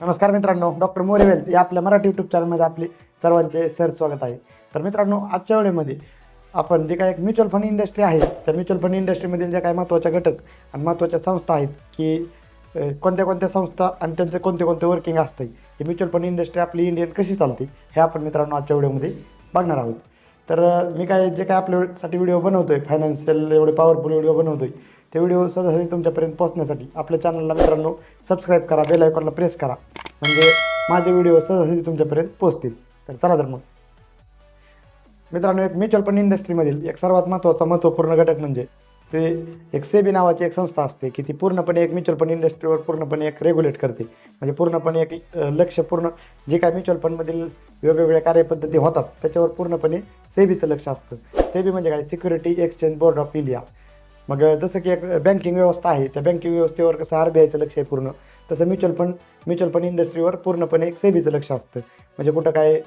नमस्कार मित्रांनो doctor More wealth या आपल्या मराठी यूट्यूब चॅनलमध्ये आपले सर्वांचे सर स्वागत आहे. तर मित्रांनो आजच्या वेळेमध्ये आपण जे काय एक म्युच्युअल फंड इंडस्ट्री आहे त्या म्युच्युअल फंड इंडस्ट्रीमधील ज्या काही महत्त्वाच्या घटक आणि महत्त्वाच्या संस्था आहेत की कोणत्या कोणत्या संस्था आणि त्यांचं कोणते कोणते वर्किंग असतं ही म्युच्युअल फंड इंडस्ट्री आपली इंडियन कशी चालते हे आपण मित्रांनो आजच्या व्हिडिओमध्ये बघणार आहोत. तर मी काय जे काय आपल्यासाठी व्हिडिओ बनवतो आहे फायनान्शियल एवढे पॉवरफुल व्हिडिओ बनवतो आहे ते व्हिडिओ सहजासहजी तुमच्यापर्यंत पोहोचण्यासाठी आपल्या चॅनलला मित्रांनो सबस्क्राईब करा बेल आयकॉनला प्रेस करा. म्हणजे माझे व्हिडिओ सहजासहजी तुमच्यापर्यंत पोहोचतील. तर चला तर मग. मित्रांनो एक म्युच्युअल फंड इंडस्ट्रीमधील एक सर्वात महत्त्वाचा महत्त्वपूर्ण घटक म्हणजे ते एक सेबी नावाची एक संस्था असते की ती पूर्णपणे एक म्युच्युअल फंड इंडस्ट्रीवर पूर्णपणे एक रेग्युलेट करते. म्हणजे पूर्णपणे एक लक्ष पूर्ण जे काय म्युच्युअल फंडमधील वेगवेगळ्या कार्यपद्धती होतात त्याच्यावर पूर्णपणे सेबीचं लक्ष असतं. सेबी म्हणजे काय? Security exchange board of India मग जसं की एक बँकिंग व्यवस्था आहे त्या बँकिंग व्यवस्थेवर कसं आर बी आयचं लक्ष आहे पूर्ण. तसं म्युच्युअल फंड म्युच्युअल फंड इंडस्ट्रीवर पूर्णपणे एक सेबीचं लक्ष असतं. म्हणजे कुठं काय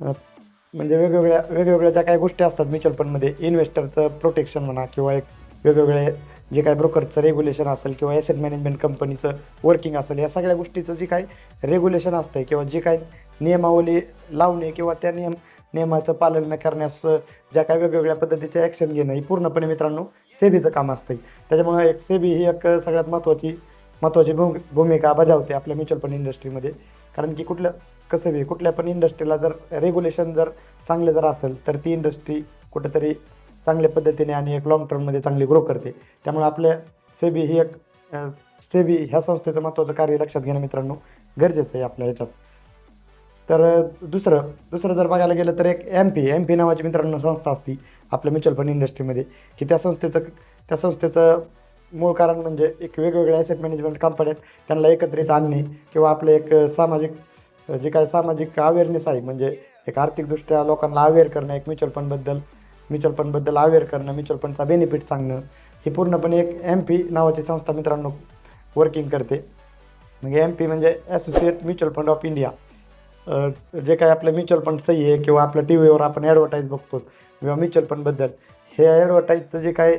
म्हणजे वेगवेगळ्या वेगवेगळ्या ज्या काही गोष्टी असतात म्युच्युअल फंडमध्ये इन्व्हेस्टरचं प्रोटेक्शन म्हणा किंवा एक वेगवेगळे जे काय ब्रोकरचं रेग्युलेशन असेल किंवा एसेट मॅनेजमेंट कंपनीचं वर्किंग असेल या सगळ्या गोष्टीचं जे काही रेग्युलेशन असतं किंवा जे काही नियमावली लावणे किंवा त्या नियम नियमाचं पालन न करण्यास ज्या काही वेगवेगळ्या पद्धतीचे ॲक्शन घेणं ही पूर्णपणे मित्रांनो सेबीचं काम असतं त्याच्यामुळे एक सेबी ही एक सगळ्यात महत्त्वाची महत्त्वाची भूम भूमिका बजावते आपल्या म्युच्युअल फंड इंडस्ट्रीमध्ये कारण की कुठल्या कसं बी कुठल्या पण इंडस्ट्रीला जर रेग्युलेशन जर चांगलं जर असेल तर ती इंडस्ट्री कुठेतरी चांगल्या पद्धतीने आणि एक लॉंग टर्ममध्ये चांगली ग्रो करते. त्यामुळे आपल्या सेबी ही एक सेबी ह्या संस्थेचं महत्त्वाचं कार्य लक्षात घेणं मित्रांनो गरजेचं आहे आपल्या ह्याच्यात. तर दुसरं दुसरं जर बघायला गेलं तर एक एम पी एम पी नावाची मित्रांनो संस्था असती आपल्या म्युच्युअल फंड इंडस्ट्रीमध्ये की त्या संस्थेचं त्या संस्थेचं मूळ कारण म्हणजे एक वेगवेगळ्या ॲसेट मॅनेजमेंट कंपन्यात त्यांना एकत्रित आणणे किंवा आपलं एक सामाजिक जे काय सामाजिक अवेअरनेस आहे म्हणजे एक आर्थिकदृष्ट्या लोकांना अवेअर करणं एक म्युच्युअल फंडबद्दल म्युच्युअल फंडबद्दल अवेअर करणं म्युच्युअल फंडचा बेनिफिट सांगणं ही पूर्णपणे एक एम पी नावाची संस्था मित्रांनो वर्किंग करते. म्हणजे एम पी म्हणजे associate mutual fund of India जे काही आपलं म्युच्युअल फंड सही आहे किंवा आपल्या टी व्हीवर आपण ॲडव्हर्टाईज बघतो किंवा म्युच्युअल फंडबद्दल हे ॲडव्हर्टाईजचं जे काय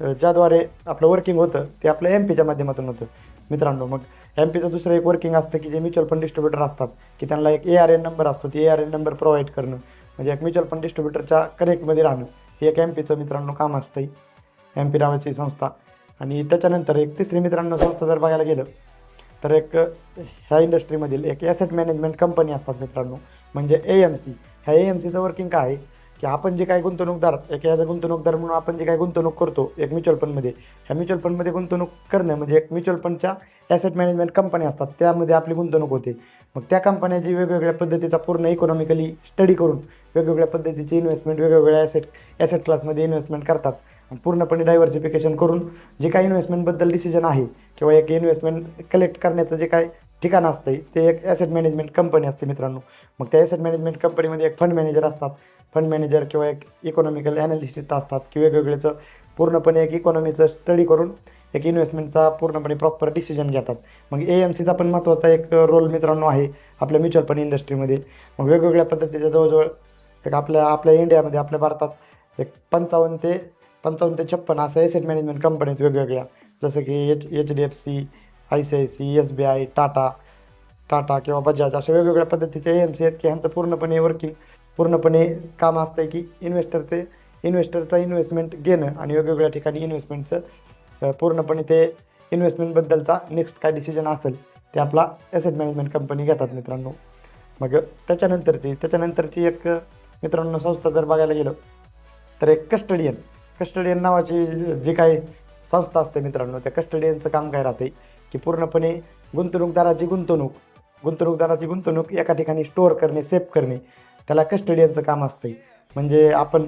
ज्याद्वारे आपलं वर्किंग होतं ते आपलं एम पीच्या माध्यमातून होतं. मित्रांनो मग एम पीचं दुसरं एक वर्किंग असतं की जे म्युच्युअल फंड डिस्ट्रीब्युटर असतात की त्यांना एक ए आर एन नंबर असतो ते A R N number provide करणं. म्हणजे एक म्युच्युअल फंड डिस्ट्रीब्युटरच्या कनेक्टमध्ये राहणं हे एक एम पीचं मित्रांनो काम असतं एम पी नावाची संस्था. आणि त्याच्यानंतर एक तिसरी मित्रांनो संस्था जर बघायला गेलं तर एक ह्या इंडस्ट्रीमधील एक ॲसेट मॅनेजमेंट कंपनी असतात मित्रांनो म्हणजे ए एम सी ह्या ए एम सीचं वर्किंग काय आहे? की आपण जे काय गुंतवणूकदार एक ॲज अ गुंतवणूकदार म्हणून आपण जे काय गुंतवणूक करतो एक म्युच्युअल फंडमध्ये ह्या म्युच्युअल फंडमध्ये गुंतवणूक करणं म्हणजे एक म्युच्युअल फंडच्या ॲसेट मॅनेजमेंट कंपनी असतात. त्यामध्ये आपली गुंतवणूक होते. मग त्या कंपन्याची वेगवेगळ्या पद्धतीचा पूर्ण इकॉनॉमिकली स्टडी करून वेगवेगळ्या पद्धतीची इन्व्हेस्टमेंट वेगवेगळ्या ॲसेट ॲसेट क्लासमध्ये इन्व्हेस्टमेंट करतात. पूर्णपणे डायव्हर्सिफिकेशन करून जे काही इन्व्हेस्टमेंटबद्दल डिसिजन आहे किंवा एक इन्व्हेस्टमेंट कलेक्ट करण्याचं जे काही ठिकाण असतं ते एक ॲसेट मॅनेजमेंट कंपनी असते मित्रांनो. मग त्या ॲसेट मॅनेजमेंट कंपनीमध्ये एक फंड मॅनेजर असतात. फंड मॅनेजर किंवा एक इकॉनॉमिकल ॲनालिसिस्ट असतात की वेगवेगळ्याचं पूर्णपणे एक इकॉनॉमीचं स्टडी करून एक इन्व्हेस्टमेंटचा पूर्णपणे प्रॉपर डिसिजन घेतात. मग ए एम सीचा पण महत्त्वाचा एक रोल मित्रांनो आहे आपल्या म्युच्युअल फंड इंडस्ट्रीमध्ये मग वेगवेगळ्या पद्धतीच्या जवळजवळ एक आपल्या आपल्या इंडियामध्ये आपल्या भारतात एक पंचावन्न ते पंचावन्न ते छप्पन असं एसेट मॅनेजमेंट कंपनी आहेत वेगवेगळ्या. जसं की H H D F C I C I C S B I Tata Tata किंवा बजाज अशा वेगवेगळ्या पद्धतीचे ए एम सी आहेत की ह्यांचं पूर्णपणे वर्किंग पूर्णपणे काम असतं आहे की इन्व्हेस्टरचे इन्व्हेस्टरचा इन्व्हेस्टमेंट घेणं आणि वेगवेगळ्या ठिकाणी इन्व्हेस्टमेंटचं पूर्णपणे ते इन्व्हेस्टमेंटबद्दलचा नेक्स्ट काय डिसिजन असेल ते आपला ॲसेट मॅनेजमेंट कंपनी घेतात मित्रांनो. मग त्याच्यानंतरची त्याच्यानंतरची एक मित्रांनो संस्था जर बघायला गेलं तर एक कस्टडियन कस्टडियन नावाची जी काही संस्था असते मित्रांनो त्या कस्टडियनचं काम काय राहते की पूर्णपणे गुंतवणूकदाराची गुंतवणूक गुंतवणूकदाराची गुंतवणूक एका ठिकाणी स्टोअर करणे सेफ करणे त्याला कस्टडियनचं काम असतं. म्हणजे आपण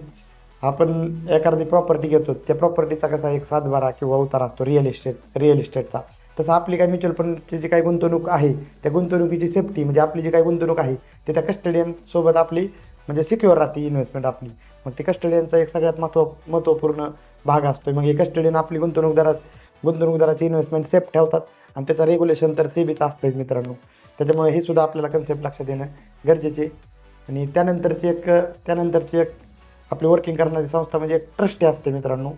आपण एखादी प्रॉपर्टी घेतो त्या प्रॉपर्टीचा कसा एक सातबारा किंवा उतारा असतो रिअल इस्टेट रिअल इस्टेटचा तसं आपली काय म्युच्युअल फंडची जी काही गुंतवणूक आहे त्या गुंतवणुकीची सेफ्टी म्हणजे आपली जी काही गुंतवणूक आहे ते त्या कस्टडियनसोबत आपली म्हणजे सिक्युअर राहते इन्व्हेस्टमेंट आपली. मग ते कस्टडियनचा एक सगळ्यात महत्त्व महत्त्वपूर्ण भाग असतो मग हे कस्टडियन आपली गुंतवणूकदारात गुंतवणूकदाराची इन्व्हेस्टमेंट सेफ ठेवतात आणि त्याचं रेग्युलेशन तर ते बीच असतंच मित्रांनो. त्याच्यामुळे हे सुद्धा आपल्याला कन्सेप्ट लक्षात येणं गरजेचे आणि त्यानंतरची एक त्यानंतरची एक आपली वर्किंग करणारी संस्था म्हणजे एक ट्रस्टी असते मित्रांनो.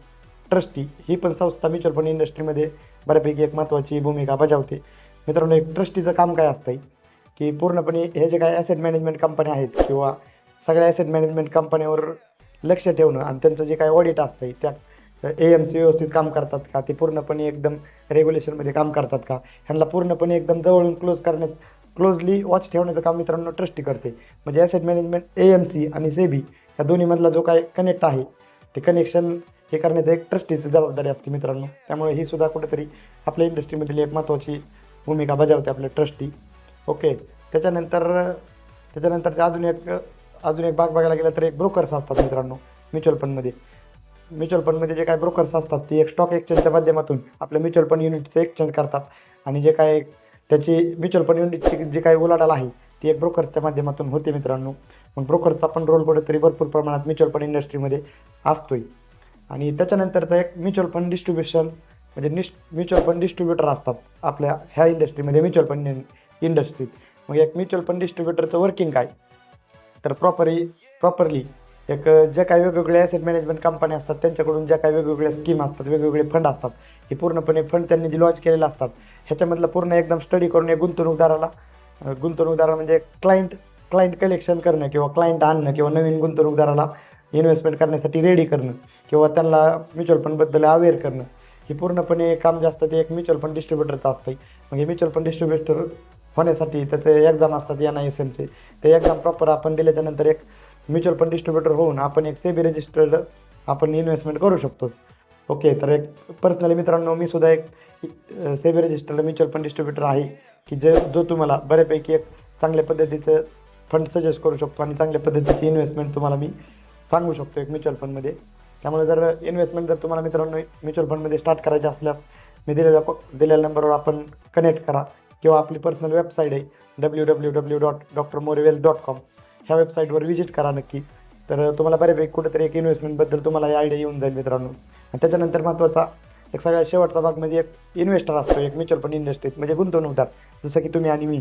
ट्रस्टी ही पण संस्था म्युच्युअल फंड इंडस्ट्रीमध्ये बऱ्यापैकी एक महत्त्वाची भूमिका बजावते. मित्रांनो एक ट्रस्टीचं काम काय असतं की पूर्णपणे हे जे काय ॲसेट मॅनेजमेंट कंपन्या आहेत किंवा सगळ्या ॲसेट मॅनेजमेंट कंपन्यावर लक्ष ठेवणं आणि त्यांचं जे काही ऑडिट असतं त्या ए एम सी व्यवस्थित काम करतात का? ते पूर्णपणे एकदम रेग्युलेशनमध्ये काम करतात का? ह्यांना पूर्णपणे एकदम जवळून क्लोज करण्यात क्लोजली वॉच ठेवण्याचं काम मित्रांनो ट्रस्टी करते. म्हणजे asset management A M C आणि सेबी या दोन्हीमधला जो काय कनेक्ट आहे ते कनेक्शन हे करण्याचं एक ट्रस्टीची जबाबदारी असते मित्रांनो. त्यामुळे ही सुद्धा कुठेतरी आपल्या इंडस्ट्रीमधील एक महत्त्वाची भूमिका बजावते आपल्या ट्रस्टी ओके त्याच्यानंतर त्याच्यानंतर ते अजून एक अजून एक भाग बघायला गेला तर एक ब्रोकर्स असतात मित्रांनो म्युच्युअल फंडमध्ये म्युच्युअल फंडमध्ये जे काही ब्रोकर्स असतात ते एक स्टॉक एक्सचेंजच्या माध्यमातून आपल्या म्युच्युअल फंड युनिटचं एक्सचेंज करतात. आणि जे काय त्याची म्युच्युअल फंड युनिटची जी काही उलाढाल आहे ती एक ब्रोकर्सच्या माध्यमातून होते मित्रांनो. मग ब्रोकरचा पण रोल कुठेतरी भरपूर प्रमाणात म्युच्युअल फंड इंडस्ट्रीमध्ये असतोय. आणि त्याच्यानंतरचा एक म्युच्युअल फंड डिस्ट्रीब्युशन म्हणजे निश म्युच्युअल फंड डिस्ट्रीब्युटर असतात आपल्या ह्या इंडस्ट्रीमध्ये म्युच्युअल फंड इंडस्ट्रीत मग एक म्युच्युअल फंड डिस्ट्रीब्युटरचं वर्किंग काय? तर प्रॉपरी प्रॉपरली एक ज्या काही वेगवेगळ्या ॲसेट मॅनेजमेंट कंपन्या असतात त्यांच्याकडून ज्या काही वेगवेगळ्या स्कीम असतात वेगवेगळे फंड असतात हे पूर्णपणे फंड त्यांनी जे लॉन्च केलेले असतात ह्याच्यामधलं पूर्ण एकदम स्टडी करून एक गुंतवणूकदाराला गुंतवणूकदाराला म्हणजे क्लायंट क्लायंट कलेक्शन करणं किंवा क्लायंट आणणं किंवा नवीन गुंतवणूकदाराला इन्व्हेस्टमेंट करण्यासाठी रेडी करणं किंवा त्यांना म्युच्युअल फंडबद्दल अवेअर करणं हे पूर्णपणे काम जे असतं ते एक म्युच्युअल फंड डिस्ट्रीब्युटरचं असतं मग हे म्युच्युअल फंड डिस्ट्रीब्युटर होण्यासाठी त्याचे एक्झाम असतात एन आय एस एमचे ते एक्झाम प्रॉपर आपण दिल्याच्यानंतर एक म्युच्युअल फंड डिस्ट्रीब्युटर होऊन आपण एक सेबी रजिस्टर्ड आपण इन्व्हेस्टमेंट करू शकतो. ओके तर एक पर्सनली मित्रांनो मी सुद्धा एक SEBI registered mutual fund distributor आहे की जे जो तुम्हाला बऱ्यापैकी एक चांगल्या पद्धतीचं फंड सजेस्ट करू शकतो आणि चांगल्या पद्धतीची इन्व्हेस्टमेंट तुम्हाला मी सांगू शकतो एक म्युच्युअल फंडमध्ये त्यामुळे जर इन्व्हेस्टमेंट जर तुम्हाला मित्रांनो म्युच्युअल फंडमध्ये स्टार्ट करायचे असल्यास मी दिलेल्या दिलेल्या नंबरवर आपण कनेक्ट करा. किंवा आपली पर्सनल वेबसाईट आहे W W W dot doctor Morewel dot com ह्या वेबसाईटवर व्हिजिट करा नक्की. तर तुम्हाला बऱ्यापैकी कुठेतरी एक इन्व्हेस्टमेंटबद्दल तुम्हाला आयडिया येऊन जाईल मित्रांनो. आणि त्याच्यानंतर महत्त्वाचा एक सगळ्यात शेवटचा भाग म्हणजे एक इन्व्हेस्टर असतो एक म्युच्युअल फंड इंडस्ट्रीत म्हणजे गुंतवणूकदार जसं की तुम्ही आणि मी.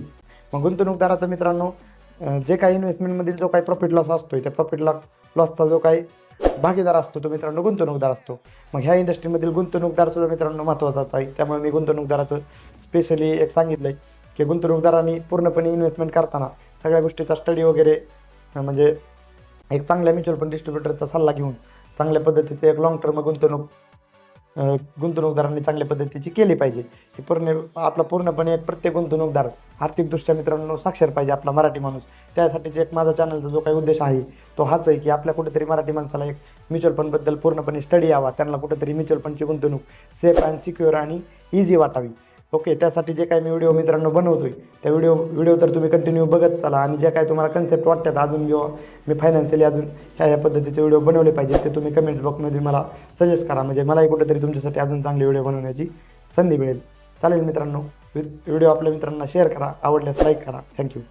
मग गुंतवणूकदाराचं मित्रांनो जे काही इन्व्हेस्टमेंटमधील जो काही प्रॉफिट लॉस असतो त्या प्रॉफिट लॉ लॉसचा जो काही भागीदार असतो तो मित्रांनो गुंतवणूकदार असतो. मग ह्या इंडस्ट्रीमधील गुंतवणूकदार सुद्धा मित्रांनो महत्त्वाचाच आहे. त्यामुळे मी गुंतवणूकदाराचं स्पेशली एक सांगितलं आहे की गुंतवणूकदारांनी पूर्णपणे इन्व्हेस्टमेंट करताना सगळ्या गोष्टीचा स्टडी वगैरे म्हणजे एक चांगल्या म्युच्युअल फंड डिस्ट्रीब्युटरचा सल्ला घेऊन चांगल्या पद्धतीचे एक लॉंग टर्म गुंतवणूक गुंतवणूकदारांनी चांगल्या पद्धतीची केली पाहिजे. की पूर्ण आपला पूर्णपणे एक प्रत्येक गुंतवणूकदार आर्थिकदृष्ट्या मित्रांनो साक्षर पाहिजे आपला मराठी माणूस. त्यासाठीचे एक माझा चॅनलचा जो काही उद्देश आहे तो हाच आहे की आपल्या कुठेतरी मराठी माणसाला एक म्युच्युअल फंडबद्दल पूर्णपणे स्टडी यावा. त्यांना कुठेतरी म्युच्युअल फंडची गुंतवणूक सेफ अँड सिक्युअर आणि इझी वाटावी. ओके त्यासाठी जे काही मी व्हिडिओ मित्रांनो बनवतोय त्या व्हिडिओ व्हिडिओ तर तुम्ही कंटिन्यू बघत चला आणि जे काय तुम्हाला कन्सेप्ट वाटतात अजून किंवा मी फायनान्शियली अजून ह्या ह्या पद्धतीचे व्हिडिओ बनवले पाहिजे ते तुम्ही कमेंट्स बॉक्समध्ये मला सजेस्ट करा. म्हणजे मलाही कुठेतरी तुमच्यासाठी अजून चांगले व्हिडिओ बनवण्याची संधी मिळेल. चालेल मित्रांनो व्हिडिओ आपल्या मित्रांना शेअर करा आवडल्यास लाईक करा. थँक्यू